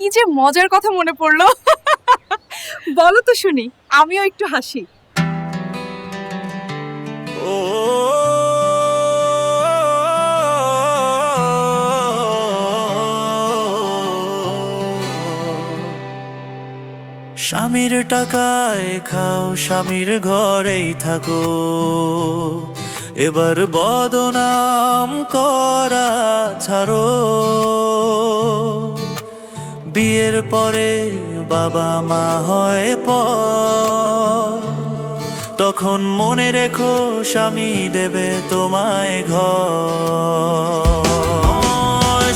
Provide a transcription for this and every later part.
কি যে মজার কথা মনে পড়ল। বলো তো শুনি, আমিও একটু হাসি। স্বামীর টাকায় খাও, স্বামীর ঘরেই থাকো। এবার বদনাম করা ছাড়ো। বিয়ের পরে বাবা মা হয় পর তখন মনে রেখো স্বামী দেবে তোমায় ঘর।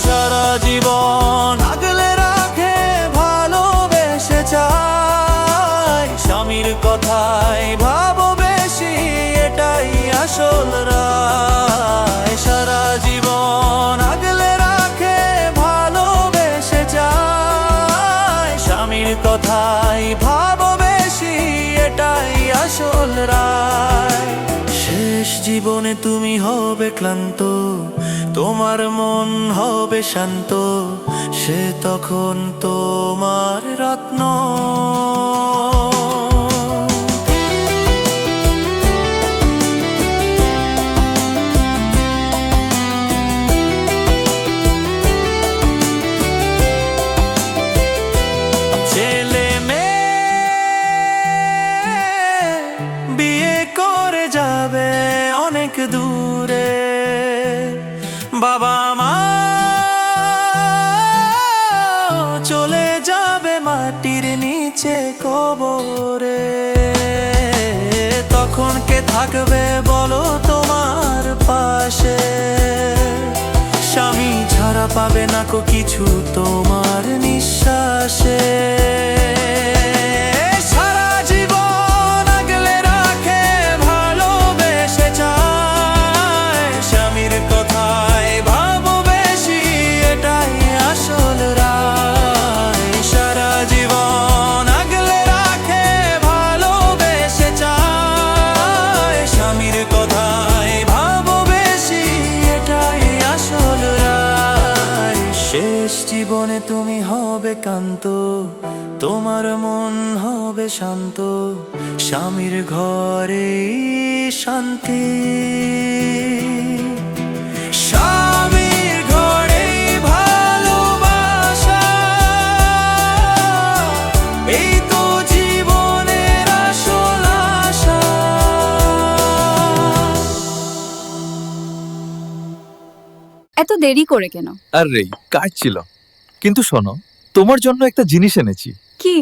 সারা জীবন আগলে রাখে, ভালোবেসে চাই স্বামীর কথাই কথাই ভাবো বেশি? এটাই আসল রায়। শেষ জীবনে তুমি হবে ক্লান্ত, তোমার মন হবে শান্ত, সে তখন তোমার রত্ন। অনেক দূরে। বাবা মা, চলে যাবে মাটির নিচে কবরে। তখন কে থাকবে বলো তোমার পাশে? স্বামী ছাড়া পাবে না কো কিছু তোমার নিঃশ্বাসে। জীবনে তুমি হবে কান্ত তোমার মন হবে শান্ত স্বামীর ঘরে শান্তি। স্বামীর ঘরে ভালোবাসা এই তো জীবনের আসল আশা। এত দেরি করে কেন? আর রে কাজ ছিল কিন্তু শোনো তোমার জন্য একটা জিনিস এনেছি। কি?